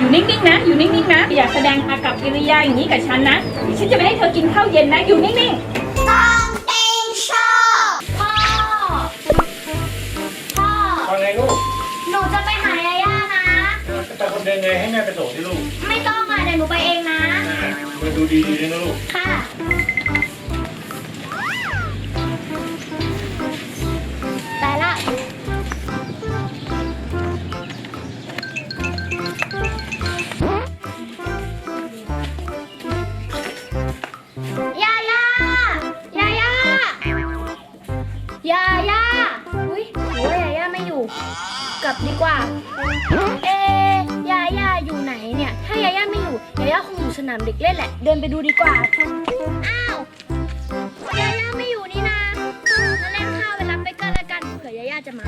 อยู่นิ่งๆนะ อยู่นิ่งๆนะ อย่าแสดงอากับกิริยาอย่างนี้กับฉันนะฉันจะไม่ให้เธอกินข้าวเย็นนะ อยู่นิ่งต้องเต็งชอบพ่อ พ่อว่าไงลูกหนูจะไปหายาย่านะจะไปคนเดินไงให้แม่ไปส่งที่ลูกไม่ต้องอะเดี๋ยวหนูไปเองนะ มาดูดีๆนะลูก ค่ะ ลับดีกว่า เอะยาย่าอยู่ไหนเนี่ย ถ้ายาย่าไม่อยู่ ยาย่าคงอยู่สนามเด็กเล่นแหละ เดินไปดูดีกว่า อ้าว ยาย่าไม่อยู่นี่นะงั้นเล่นข้าวไปรับไปกันละกัน เผื่อยาย่าจะมา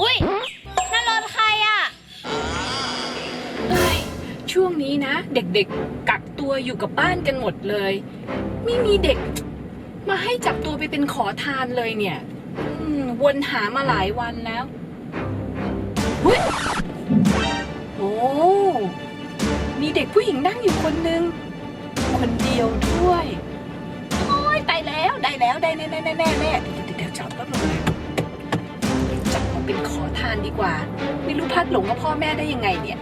อุ้ยนั่นรถใครอะช่วงนี้นะ เด็กๆกักตัวอยู่กับบ้านกันหมดเลย ไม่มีเด็ก มาให้จับตัวไปเป็นขอทานเลยเนี่ยอืมวนหามาหลายวันแล้วหุ้ยโอ้มีเด็กผู้หญิงนั่งอยู่คนนึง คนเดียวด้วย โอ้ยตายแล้วได้แล้วได้แน่แน่แน่แน่เดี๋ยวเดี๋ยวจับก็เลย เป็นขอทานดีกว่า ไม่รู้พลัดหลงกับพ่อแม่ได้ยังไงเนี่ย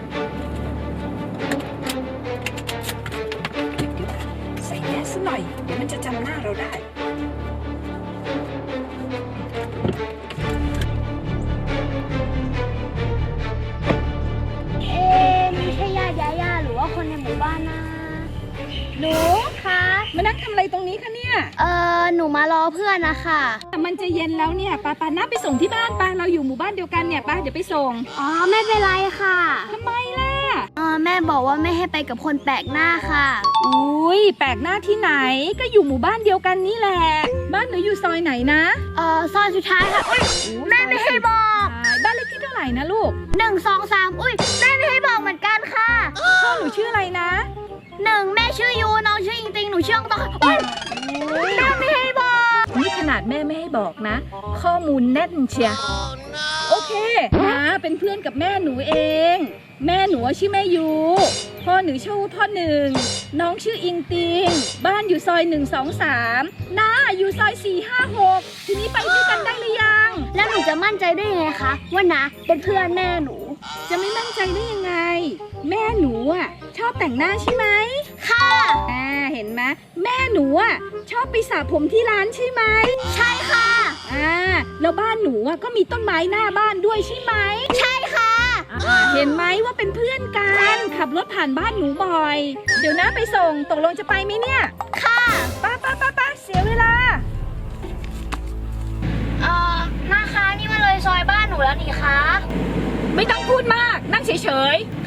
เดี๋ยวเดี๋ยวใส่แมสซะหน่อย เดี๋ยวมันจะจำหน้าเราได้เอ๊ะไม่ใช่ญาติยาย่าหรือว่าคนในหมู่บ้านนะหนูคะ มานั่งทำอะไรตรงนี้คะเนี่ย เออหนูมารอเพื่อนนะคะมันจะเย็นแล้วเนี่ยปาปาน้าไปส่งที่บ้านปาเราอยู่หมู่บ้านเดียวกันเนี่ยปาเดี๋ยวไปส่งอ๋อไม่เป็นไรค่ะทำไมล่ะอ๋อแม่บอกว่าไม่ให้ไปกับคนแปลกหน้าค่ะอุ้ยแปลกหน้าที่ไหนก็อยู่หมู่บ้านเดียวกันนี่แหละ บ้านหนูอยู่ซอยไหนนะเออซอยสุดท้ายค่ะอุ้ยแม่ไม่ให้บอกบ้านเลขที่เท่าไหร่นะลูกหนึ่งสองสามอุ้ยแม่ไม่ให้บอกเหมือนกันค่ะพ่อหนูชื่ออะไรนะหนึ่ง นูชื่อองตองอุ้ยแม่ไม่ให้บอก นี่ขนาดแม่ไม่ให้บอกนะ ข้อมูลแน่นเชียโอเคนะเป็นเพื่อนกับแม่หนูเอง แม่หนูชื่อแม่ยูพ่อหนูชื่อพ่อหนึ่ง น้องชื่ออิงติง บ้านอยู่ซอยหนึ่งสองสามน้าอยู่ซอยสี่ห้าหกทีนี้ไปด้วยกันได้หรือยัง แล้วหนูจะมั่นใจได้ยังไงคะว่านะเป็นเพื่อนแม่หนู จะไม่มั่นใจได้ยังไง แม่หนูอะ ชอบแต่งหน้าใช่ไหมค่ะ อ่าเห็นไหมแม่หนูอะชอบไปสระผมที่ร้านใช่ไหมใช่ค่ะ อ่าแล้วบ้านหนูอะก็มีต้นไม้หน้าบ้านด้วยใช่ไหมใช่ค่ะ อ่าเห็นไหมว่าเป็นเพื่อนกันขับรถผ่านบ้านหนูบ่อย เดี๋ยวนะไปส่งตกลงจะไปไหมเนี่ยค่ะป้าป้าป้าป้าเสียเวลาเอ่อหน้าค้านี่มาเลยซอยบ้านหนูแล้วนี่คะไม่ต้องพูดมากนั่งเฉยๆ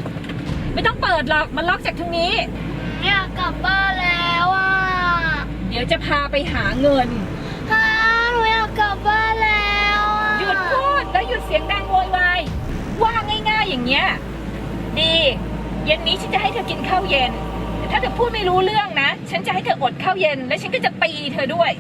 ไม่ต้องเปิดหรอก มันล็อกจากทางนี้ อยากกลับบ้านแล้วอะเดี๋ยวจะพาไปหาเงินฮะหนูอยากกลับบ้านแล้วอะหยุดพูดแล้วหยุดเสียงดังโวยวายว่าง่ายๆอย่างเงี้ย ดี เย็นนี้ฉันจะให้เธอกินข้าวเย็นแต่ถ้าเธอพูดไม่รู้เรื่องนะ ฉันจะให้เธออดข้าวเย็น และฉันก็จะตีเธอด้วยย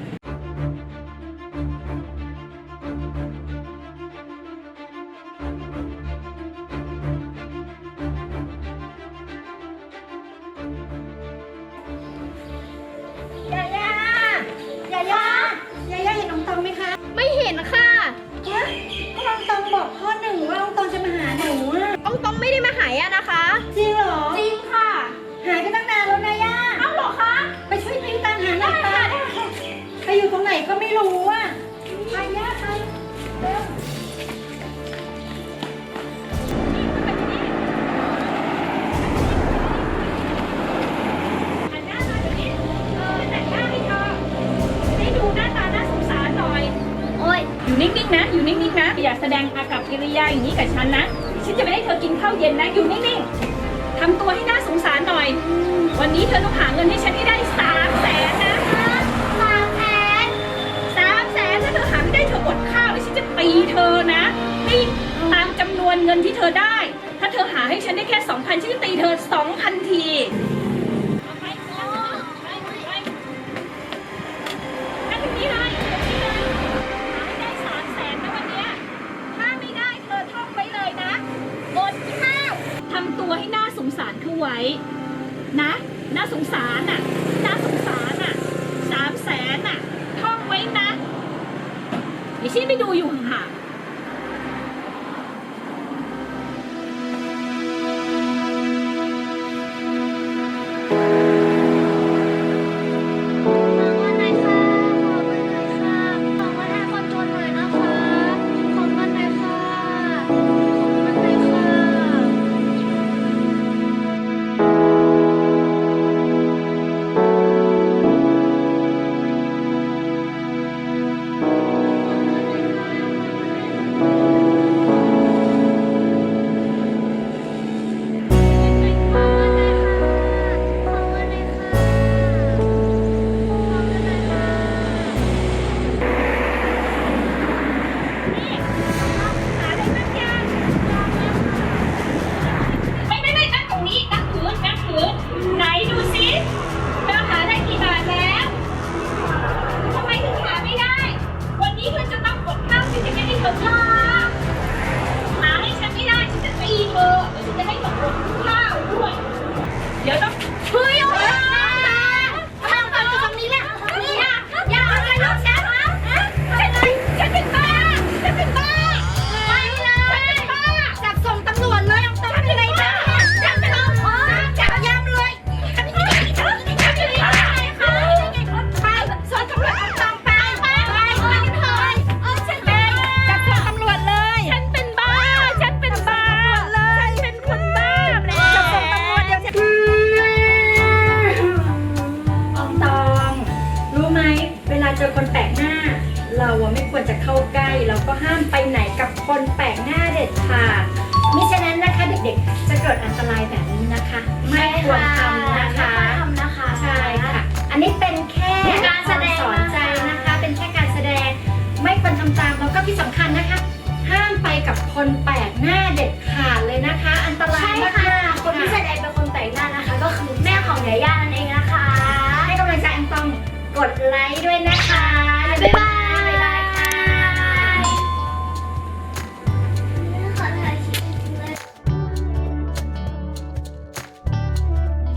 ดงอากับกิริยาอย่างนี้กับฉันนะ ฉันจะไม่ให้เธอกินข้าวเย็นนะ อยู่นิ่งๆทำตัวให้น่าสงสารหน่อย วันนี้เธอต้องหาเงินให้ฉันให้ได้สามแสนนะสามแสนสามแสนถ้าเธอหาไม่ได้เธออดข้าวแล้วฉันจะตีเธอนะให้ตามจำนวนเงินที่เธอได้ ถ้าเธอหาให้ฉันได้แค่สองพันฉันจะตีเธอสองพันที ทำตัวให้น่าสงสารเขาไว้นะน่าสงสารน่ะน่าสงสารน่ะสามแสนน่ะท่องไว้นะเดี๋ยวชี้ไปดูอยู่ห่าง ทำนะคะ ทำนะคะใช่ค่ะ อันนี้เป็นแค่การแสดงสอนใจนะคะ เป็นแค่การแสดง ไม่ควรทำตามแล้วก็ที่สำคัญนะคะ ห้ามไปกับคนแปลกหน้าเด็ดขาดเลยนะคะ อันตรายมากค่ะคนที่แสดงเป็นคนแปลกหน้านะคะ ก็คือแม่ของยาย่านั่นเองนะคะ ให้กำลังใจอังตองกดไลค์ด้วยนะคะ บ๊ายบาย